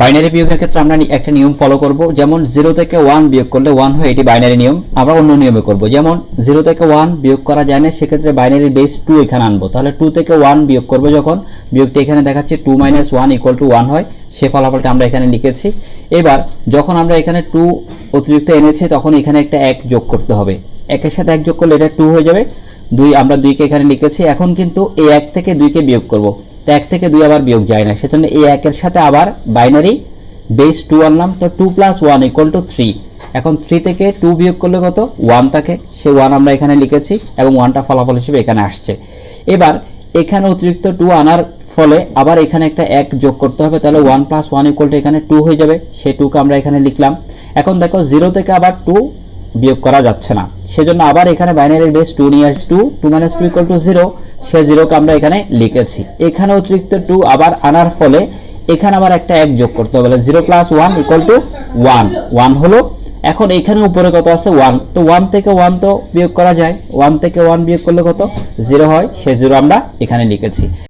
Binary বিয়োগের ক্ষেত্রে আমরা একটা নিয়ম ফলো করব। যেমন জিরো থেকে ওয়ান বিয়োগ করলে ওয়ান হয়, এটি বাইনারি নিয়ম। আমরা অন্য নিয়মে করব। যেমন জিরো থেকে ওয়ান বিয়োগ করা যায় না, সেক্ষেত্রে বাইনারি বেস টু এখানে আনব। তাহলে টু থেকে ওয়ান বিয়োগ করব যখন, বিয়োগটি এখানে দেখাচ্ছে two minus one equal to one হয়, সে ফলাফলটা আমরা এখানে লিখেছি। এবার যখন আমরা এখানে টু অতিরিক্ত এনেছি, তখন এখানে একটা এক যোগ করতে হবে। একের সাথে এক যোগ করলে এটা টু হয়ে যাবে। দুই আমরা দুইকে এখানে লিখেছি। এখন কিন্তু এই এক থেকে দুইকে বিয়োগ করব। তো এক থেকে দুই আবার বিয়োগ যায় না। সেজন্য এই একের সাথে আবার বাইনারি বেস টু আনলাম, তো two plus one equal to three এখন থ্রি থেকে টু বিয়োগ করলে কত? ওয়ান থাকে। সে ওয়ান আমরা এখানে লিখেছি এবং ওয়ানটা ফলাফল হিসেবে এখানে আসছে। এবার এখানে অতিরিক্ত টু আনার ফলে আবার এখানে একটা এক যোগ করতে হবে, তাহলে one plus one equal to এখানে টু হয়ে যাবে। সেই টুকে আমরা এখানে লিখলাম। এখন দেখো জিরো থেকে আবার টু বিয়োগ করা যাচ্ছে না। সেজন্য আবার এখানে বাইনারি বেস টু নিয়ে আসছি two two minus two equal to zero সে জিরোকে আমরা এখানে লিখেছি। এখানে অতিরিক্ত টু আবার আনার ফলে এখানে আবার একটা এক যোগ করতে হবে। Zero plus one equal to one one হলো, এখন এখানে উপরে কত আছে? ওয়ান তো ওয়ান থেকে ওয়ান তো বিয়োগ করা যায়। ওয়ান থেকে ওয়ান বিয়োগ করলে কত? জিরো হয়। সে জিরো আমরা এখানে লিখেছি।